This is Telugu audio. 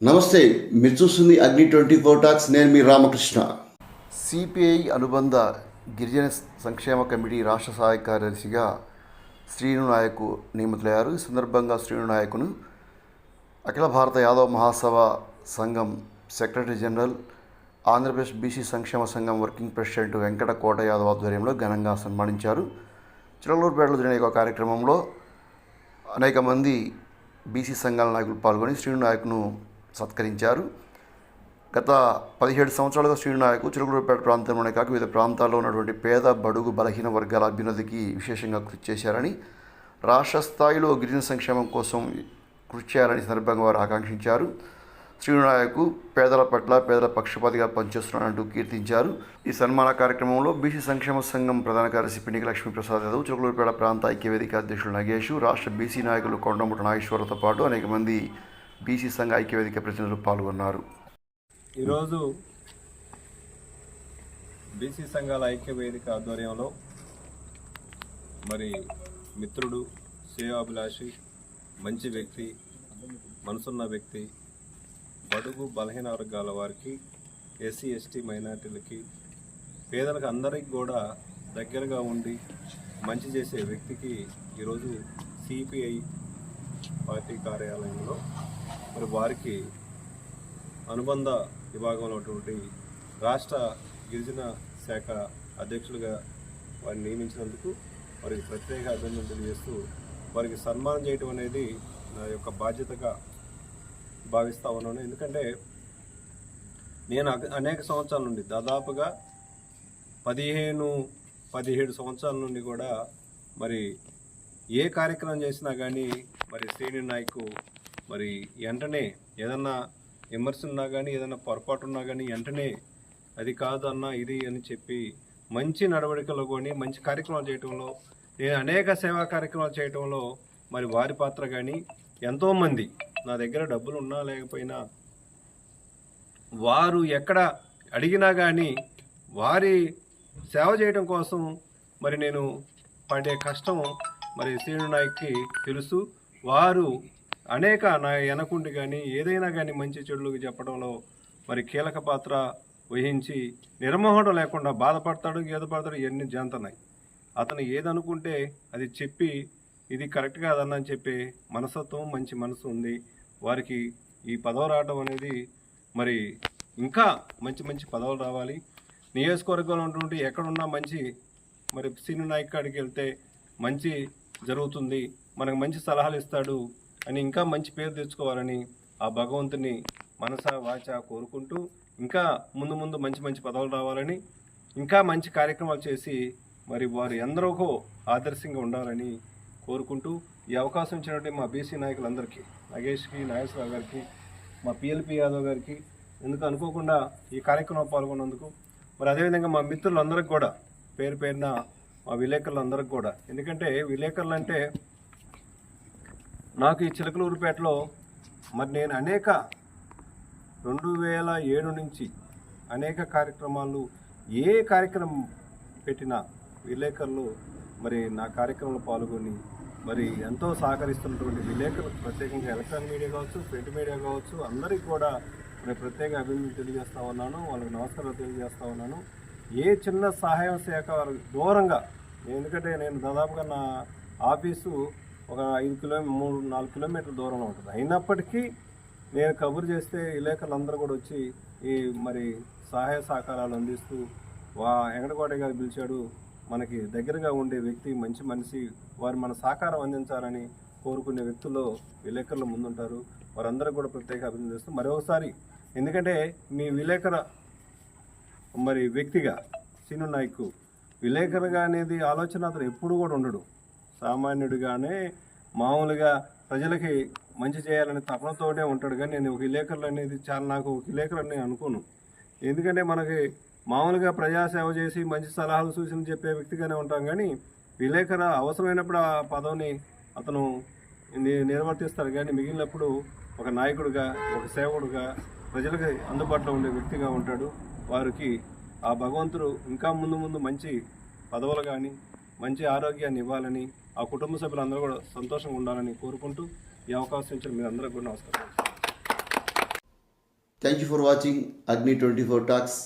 నమస్తే మీరు చూస్తుంది అగ్ని ట్వంటీ ఫోర్ టాక్స్ నేను మీ రామకృష్ణ. సిపిఐ అనుబంధ గిరిజన సంక్షేమ కమిటీ రాష్ట్ర సహాయ కార్యదర్శిగా శ్రీను నాయకు నియమితులయ్యారు. ఈ సందర్భంగా శ్రీను నాయకును అఖిల భారత యాదవ మహాసభ సంఘం సెక్రటరీ జనరల్ ఆంధ్రప్రదేశ్ బీసీ సంక్షేమ సంఘం వర్కింగ్ ప్రెసిడెంట్ వెంకట కోట యాదవ్ ఆధ్వర్యంలో ఘనంగా సన్మానించారు. చిలలూరుపేటలో జరిగిన ఒక కార్యక్రమంలో అనేక మంది బీసీ సంఘాల నాయకులు పాల్గొని శ్రీను నాయకును సత్కరించారు. గత పదిహేడు సంవత్సరాలుగా శ్రీనాయకు చిలుకూరుపేట ప్రాంతంలోనే కాక వివిధ ప్రాంతాల్లో ఉన్నటువంటి పేద బడుగు బలహీన వర్గాల అభ్యున్నతికి విశేషంగా కృషి చేశారని రాష్ట్ర స్థాయిలో గిరిజన సంక్షేమం కోసం కృషి చేయాలని సందర్భంగా వారు ఆకాంక్షించారు. శ్రీనాయకు పేదల పట్ల పేదల పక్షపాతిగా పనిచేస్తున్నారంటూ కీర్తించారు. ఈ సన్మాన కార్యక్రమంలో బీసీ సంక్షేమ సంఘం ప్రధాన కార్యదర్శి పిన్నిక లక్ష్మీప్రసాద్ యాదవ్ చిలుకూరుపేట ప్రాంత ఐక్యవేదిక అధ్యక్షులు నగేష్ రాష్ట్ర బీసీ నాయకులు కొండముట నాగేశ్వరతో పాటు అనేక మంది బీసీ సంఘ ఐక్యవేదిక ప్రతినిధులు పాల్గొన్నారు. ఈరోజు బీసీ సంఘాల ఐక్య వేదిక ఆధ్వర్యంలో మరి మిత్రుడు సేవాభిలాషి మంచి వ్యక్తి మనసున్న వ్యక్తి బడుగు బలహీన వర్గాల వారికి ఎస్సీ ఎస్టీ మైనార్టీలకి పేదలకు అందరికి కూడా దగ్గరగా ఉండి మంచి చేసే వ్యక్తికి ఈరోజు సిపిఐ పార్టీ కార్యాలయంలో మరి వారికి అనుబంధ విభాగంలో ఉన్నటువంటి రాష్ట్ర గిరిజన శాఖ అధ్యక్షులుగా వారిని నియమించినందుకు వారికి ప్రత్యేక అభినందనలు తెలియజేస్తూ వారికి సన్మానం చేయటం అనేది నా యొక్క బాధ్యతగా భావిస్తా ఉన్నాను. ఎందుకంటే నేను అనేక సంవత్సరాల నుండి దాదాపుగా పదిహేను పదిహేడు సంవత్సరాల నుండి కూడా మరి ఏ కార్యక్రమం చేసినా కానీ మరి శ్రేణి నాయకు మరి వెంటనే ఏదన్నా విమర్శ ఉన్నా కానీ ఏదైనా పొరపాటు ఉన్నా కానీ వెంటనే అది కాదు అన్న ఇది అని చెప్పి మంచి నడవడికలో కొని మంచి కార్యక్రమాలు చేయటంలో నేను అనేక సేవా కార్యక్రమాలు చేయటంలో మరి వారి పాత్ర కానీ ఎంతోమంది నా దగ్గర డబ్బులు ఉన్నా లేకపోయినా వారు ఎక్కడ అడిగినా కానీ వారి సేవ చేయడం కోసం మరి నేను పడే కష్టం మరి శ్రీను నాయక్కి తెలుసు. వారు అనేక నా వెనకుండి కానీ ఏదైనా కానీ మంచి చెడులకు చెప్పడంలో మరి కీలక పాత్ర వహించి నిర్మోహడం లేకుండా బాధపడతాడు గేదపడతాడు ఇవన్నీ జంతనాయి అతను ఏదనుకుంటే అది చెప్పి ఇది కరెక్ట్ అని చెప్పే మనసత్వం మంచి మనసు ఉంది. వారికి ఈ పదవి రావడం అనేది మరి ఇంకా మంచి మంచి పదవులు రావాలి. నియోజకవర్గంలో ఉన్నటువంటి ఎక్కడున్నా మంచి మరి సీనియర్ నాయకుడికి కాడికి వెళ్తే మంచి జరుగుతుంది. మనకు మంచి సలహాలు ఇస్తాడు అని ఇంకా మంచి పేరు తెచ్చుకోవాలని ఆ భగవంతుని మనస వాచ కోరుకుంటూ ఇంకా ముందు ముందు మంచి మంచి పదవులు రావాలని ఇంకా మంచి కార్యక్రమాలు చేసి మరి వారు ఎందరికో ఆదర్శంగా ఉండాలని కోరుకుంటూ ఈ అవకాశం ఇచ్చినటువంటి మా బీసీ నాయకులందరికీ నగేష్కి నాగేశ్వరరావు గారికి మా పిఎల్పి యాదవ్ గారికి ఎందుకు అనుకోకుండా ఈ కార్యక్రమంలో పాల్గొన్నందుకు మరి అదేవిధంగా మా మిత్రులందరికి కూడా పేరు పేరున మా విలేకరులందరికి కూడా. ఎందుకంటే విలేకరులు అంటే నాకు ఈ చిలకలూరుపేటలో మరి నేను అనేక రెండు వేల ఏడు నుంచి అనేక కార్యక్రమాలు ఏ కార్యక్రమం పెట్టినా విలేకరులు మరి నా కార్యక్రమంలో పాల్గొని మరి ఎంతో సహకరిస్తున్నటువంటి విలేకరులు ప్రత్యేకంగా ఎలక్ట్రానిక్ మీడియా కావచ్చు ప్రింట్ మీడియా కావచ్చు అందరికీ కూడా నేను ప్రత్యేక అభివృద్ధి తెలియజేస్తూ ఉన్నాను. వాళ్ళకి నమస్కారాలు తెలియజేస్తూ ఉన్నాను. ఏ చిన్న సహాయం శాఖ వాళ్ళకి దూరంగా ఎందుకంటే నేను దాదాపుగా నా ఆఫీసు ఒక ఐదు కిలో మూడు నాలుగు కిలోమీటర్ల దూరంలో ఉంటుంది. అయినప్పటికీ నేను కబురు చేస్తే విలేకరులందరూ కూడా వచ్చి ఈ మరి సహాయ సహకారాలు అందిస్తూ వా వెంకటకోట గారు పిలిచాడు మనకి దగ్గరగా ఉండే వ్యక్తి మంచి మనిషి వారు మన సహకారం అందించాలని కోరుకునే వ్యక్తుల్లో విలేకరులు ముందుంటారు. వారందరూ కూడా ప్రత్యేక అభినందిస్తూ మరొకసారి ఎందుకంటే మీ విలేకర మరి వ్యక్తిగా సీను నాయకు విలేకరుగా అనేది ఆలోచన అతను ఎప్పుడు కూడా ఉండడు. సామాన్యుడిగానే మామూలుగా ప్రజలకి మంచి చేయాలని తపనతోనే ఉంటాడు. కానీ నేను ఒక విలేకరులు అనేది చాలా నాకు ఒక విలేకరు అని నేను అనుకోను. ఎందుకంటే మనకి మామూలుగా ప్రజాసేవ చేసి మంచి సలహాలు సూచనలు చెప్పే వ్యక్తిగానే ఉంటాం. కానీ విలేకర అవసరమైనప్పుడు ఆ పదవిని అతను నిర్వర్తిస్తారు. కానీ మిగిలినప్పుడు ఒక నాయకుడిగా ఒక సేవకుడుగా ప్రజలకు అందుబాటులో ఉండే వ్యక్తిగా ఉంటాడు. వారికి ఆ భగవంతుడు ఇంకా ముందు ముందు మంచి పదవులు కానీ మంచి ఆరోగ్యాన్ని ఇవ్వాలని ఆ కుటుంబ సభ్యులందరూ కూడా సంతోషంగా ఉండాలని కోరుకుంటూ ఈ అవకాశం ఇచ్చిన మీరు అందరికీ కూడా నమస్కారం. Thank you for watching Agni twenty four talks